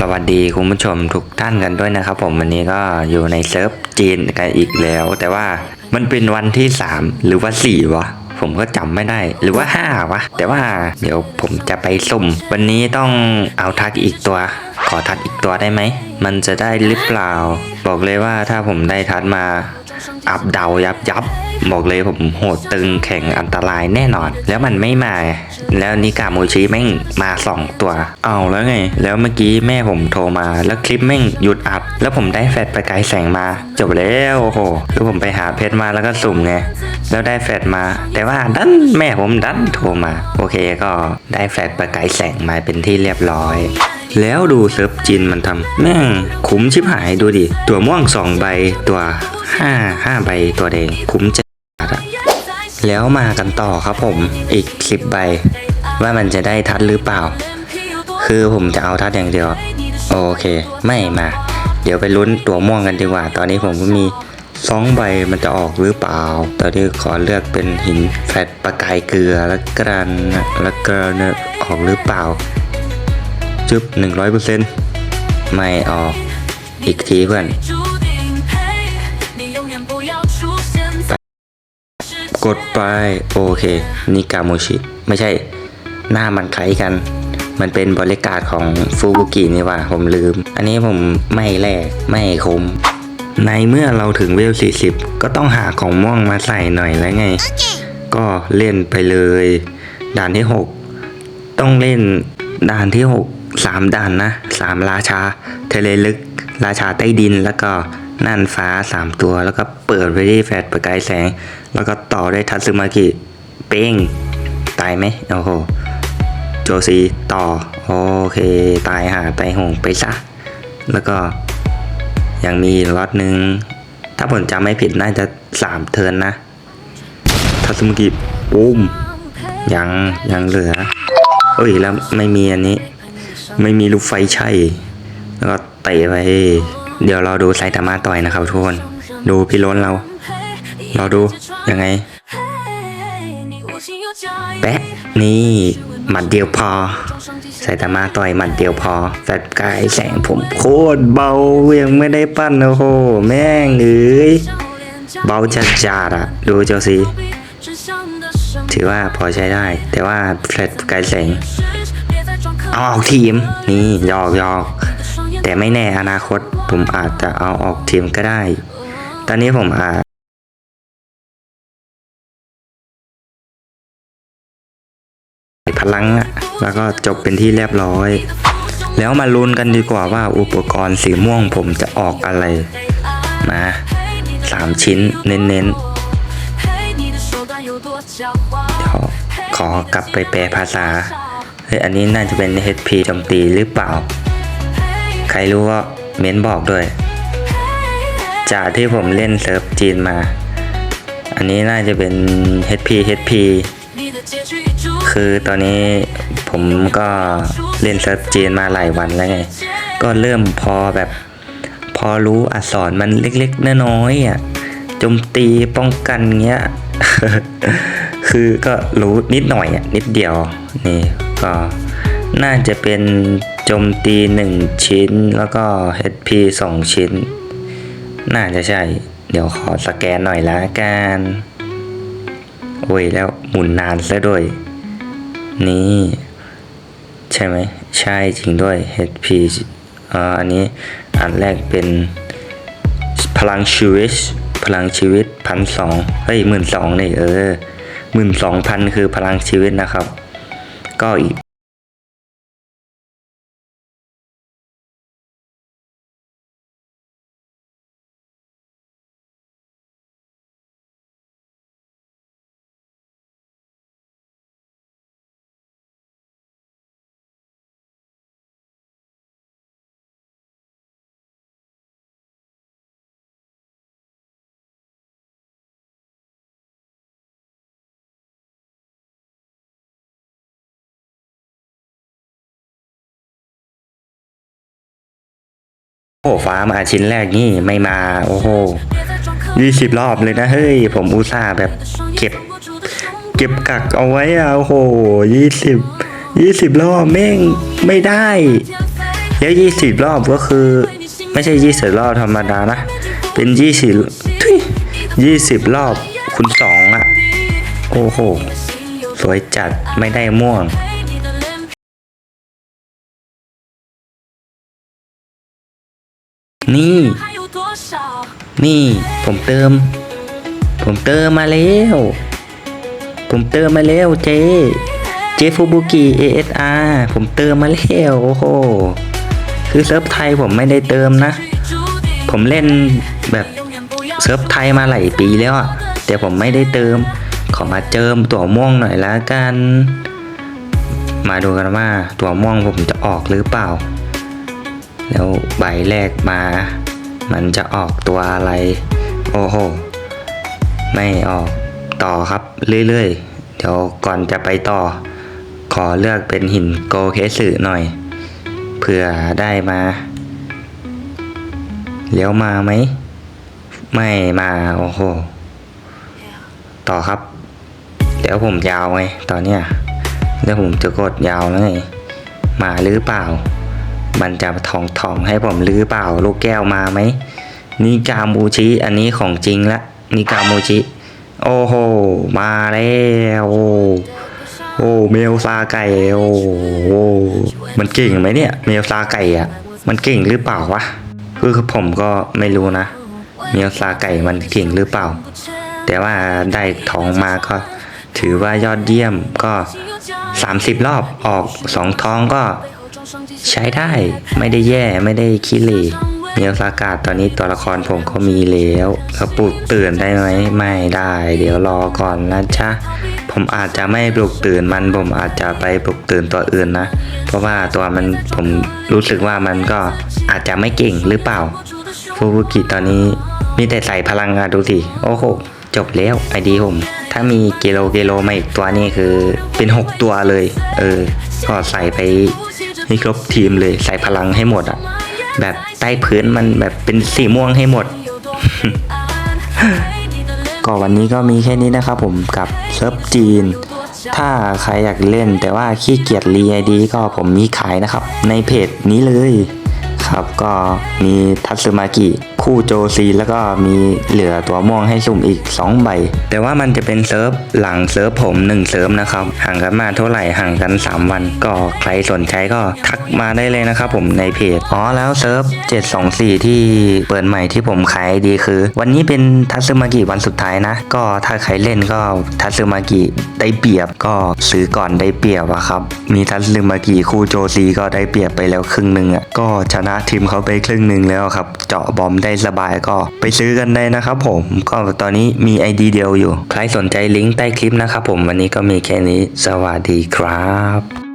สวัสดีคุณผู้ชมทุกท่านกันด้วยนะครับ ผมวันนี้ก็อยู่ในเซิร์ฟจีนกันอีกแล้ว แต่ว่ามันเป็นวันที่ 3 หรือว่า 4 วะ ผมก็จำไม่ได้หรือว่า 5 วะ แต่ว่าเดี๋ยวผมจะไปสุ่ม วันนี้ต้องเอาทักอีกตัว ขอทักอีกตัวได้ไหม มันจะได้หรือเปล่า บอกเลยว่าถ้าผมได้ทักมา อับเดายับยับ บอกเลยผมโหดตึงแข่งอันตรายแน่นอน แล้วมันไม่มา แล้วนิกาโมชิแม่งมาสองตัว เอาแล้วไง แล้วเมื่อกี้แม่ผมโทรมา แล้วคลิปแม่งหยุดอัด แล้วผมได้แฟลชประกายแสงมา จบแล้วโอ้โหคือผมไปหาเพชรมาแล้วก็สุ่มไงแล้วได้แฟลชมา แต่ว่าดันแม่ผมดันโทรมา โอเคก็ได้แฟลชประกายแสงมาเป็นที่เรียบร้อยแล้วดูเซิร์ฟจินมันทำแม่งคุ้มชิบหายดูดิ ตัวม่วงสองใบตัวห้าห้าใบตัวแดงคุ้มจัดอะ แล้วมากันต่อครับผมอีกสิบใบ ว่ามันจะได้ทัดหรือเปล่า คือผมจะเอาทัดอย่างเดียว โอเค ไม่มา เดี๋ยวไปลุ้นตัวม่วงกันดีกว่า ตอนนี้ผมก็มีสองใบมันจะออกหรือเปล่า ตอนนี้ขอเลือกเป็นหินแฟลตประกายเกลือแล้วกันนะแล้วก็เนี่ยออกหรือเปล่าจึบหนึ่งร้อยเปอร์เซ็นต์ไม่ออก อีกทีเพื่อน กดไป โอเค นิกาโมชิ ไม่ใช่หน้ามันคล้ายกัน มันเป็นบริการของฟูบุกินี่หว่าผมลืม อันนี้ผมไม่แลกไม่คุ้มในเมื่อเราถึงเวล 40 ก็ต้องหาของม่วงมาใส่หน่อยแล้วไงก็เล่นไปเลย ด่านที่ 6 ต้องเล่นด่านที่ 6 3ด่านนะ 3 ราชาทะเลลึก ราชาใต้ดินแล้วก็ น่านฟ้า 3 ตัว แล้วก็เปิดไปที่แฟลชประกายแสง แล้วก็ต่อด้วยทัตสึมากิ เป้ง ตายไหมโอ้โห โจซีต่อ โอเค ตายหาตายหงไปซะ แล้วก็ยังมีล็อตหนึ่ง ถ้าผมจำไม่ผิดน่าจะสามเทินนะ ทัตสึมากิปุ้ม ยัง ยังเหลือเอ้ย แล้วไม่มีอันนี้ ไม่มีลูกไฟใช่ แล้วก็เตะไป เดี๋ยวเราดูไซตามะต่อยนะครับทุกคน ดูพี่ล้นเรา เราดูยังไง แปะนี่หมัดเดียวพอไซตามะต่อยหมัดเดียวพอแฟลชกายแสงผมโคตรเบายังไม่ได้ปั้นโอ้โหแม่งเอ้ยเบาจัดจัดอะดูเจ้าสิถือว่าพอใช้ได้ แต่ว่าแฟลชกายแสงเอาออกทีมนี่ยอกยอก แต่ไม่แน่อนาคตผมอาจจะเอาออกทีมก็ได้ ตอนนี้ผมอาจพลังอะแล้วก็จบเป็นที่เรียบร้อย แล้วมาลุ้นกันดีกว่าว่าอุปกรณ์สีม่วงผมจะออกอะไรมาสามชิ้นเน้นๆขอขอกลับไปแปลภาษาเฮ้ยอันนี้น่าจะเป็น HP จมตีหรือเปล่า ใครรู้ก็เม้นบอกด้วย จากที่ผมเล่นเซิร์ฟจีนมา อันนี้น่าจะเป็น HP HP คือตอนนี้ผมก็เล่นเซิร์ฟจีนมาหลายวันแล้วไง ก็เริ่มพอแบบ พอรู้อักษรมันเล็กๆน้อยๆอะจมตีป้องกันเงี้ย คือก็รู้นิดหน่อยอะนิดเดียว นี่ก็น่าจะเป็น จมตีหนึ่งชิ้นแล้วก็ HP สองชิ้น น่าจะใช่ เดี๋ยวขอสแกนหน่อยละกัน โอ้ย แล้วหมุนนานซะด้วย นี่ ใช่ไหม ใช่จริงด้วย HP อ่าอันนี้อันแรกเป็นพลังชีวิต พลังชีวิตพันสองเฮ้ยหมื่นสองนี่เออหมื่นสองพันคือพลังชีวิตนะครับ ก็อีก โอ้ฟ้ามาชิ้นแรกนี่ไม่มาโอ้โหยี่สิบรอบเลยนะเฮ้ยผมอุตส่าห์แบบเก็บ เก็บกักเอาไว้อะโอ้โหยี่สิบยี่สิบรอบแม่งไม่ได้แล้วยี่สิบรอบก็คือ ไม่ใช่ยี่สิบรอบธรรมดานะ เป็นยี่สิบยี่สิบรอบคูณสองอะโอ้โห สวยจัดไม่ได้ม่วง นี่ นี่ ผมเติม ผมเติมมาแล้ว ผมเติมมาแล้วเจเจฟูบุกิ ASR ผมเติมมาแล้วโอ้โห คือเซิร์ฟไทยผมไม่ได้เติมนะ ผมเล่นแบบเซิร์ฟไทยมาหลายปีแล้วอะแต่ผมไม่ได้เติม ขอมาเจิมตัวม่วงหน่อยละกัน มาดูกันว่าตัวม่วงผมจะออกหรือเปล่า แล้วใบแรกมา มันจะออกตัวอะไร โอ้โห ไม่ออกต่อครับเรื่อยๆ เดี๋ยวก่อนจะไปต่อ ขอเลือกเป็นหินโกเคสึหน่อย เผื่อได้มา เลี้ยวมาไหม ไม่มา โอ้โห ต่อครับ เดี๋ยวผมยาวไงตอนเนี้ยเดี๋ยวผมจะกดยาวแล้วไงมาหรือเปล่า มันจะทองทองให้ผมหรือเปล่า ลูกแก้วมาไหมนิกามูชิอันนี้ของจริงละนิกามูชิโอ้โห มาแล้วโอ้เมลซาไก่โอ้โหมันเก่งไหมเนี่ย เมลซาไก่อะมันเก่งหรือเปล่าวะคือผมก็ไม่รู้นะ เมลซาไก่มันเก่งหรือเปล่า แต่ว่าได้ทองมาก็ ถือว่ายอดเยี่ยมก็ 30 รอบออกสองท้องก็ ใช้ได้ไม่ได้แย่ไม่ได้ขี้เหร่เมียวสากาศตอนนี้ตัวละครผมก็มีแล้วแล้วปลุกตื่นได้ไหมไม่ได้ เดี๋ยวรอก่อนนะจ๊ะผมอาจจะไม่ปลุกตื่นมันผมอาจจะไปปลุกตื่นตัวอื่นนะ เพราะว่าตัวมันผมรู้สึกว่ามันก็อาจจะไม่เก่งหรือเปล่าฟูบุกิตอนนี้มีแต่ใส่พลังงานดูสิโอ้โหจบแล้วไอดีผม ถ้ามีเกโลเกโลมาอีกตัวนี่คือเป็น 6 ตัวเลย เออก็ใส่ไป ให้ครบทีมเลยใส่พลังให้หมดอะแบบใต้พื้นมันแบบเป็นสีม่วงให้หมด ก็วันนี้ก็มีแค่นี้นะครับผมกับเซิร์ฟจีน ถ้าใครอยากเล่นแต่ว่าขี้เกียจรีไอดีก็ผมมีขายนะครับ ในเพจนี้เลย ครับ ก็มีทัตสึมากิคู่โจซีแล้วก็มีเหลือตัวม่วงให้สุ่มอีก 2 ใบ แต่ว่ามันจะเป็นเซิร์ฟหลังเซิร์ฟผม 1 เซิร์ฟนะครับ ห่างกันมาเท่าไหร่ห่างกัน 3 วัน ก็ใครสนใจก็ทักมาได้เลยนะครับผมในเพจ อ๋อแล้วเซิร์ฟ 724 ที่เปิดใหม่ที่ผมขายดีคือ วันนี้เป็นทัตสึมากิวันสุดท้ายนะ ก็ถ้าใครเล่นก็ทัตสึมากิได้เปรียบก็ซื้อก่อนได้เปรียบอะครับ มีทัตสึมากิคู่โจซีก็ได้เปรียบไปแล้วครึ่งหนึ่งอะก็ชนะทีมเขาไปครึ่งหนึ่งแล้วครับ เจาะบอมได้สบายก็ไปซื้อกันได้นะครับผมก็ตอนนี้มีไอดีเดียวอยู่ ใครสนใจลิงก์ใต้คลิปนะครับผมวันนี้ก็มีแค่นี้สวัสดีครับ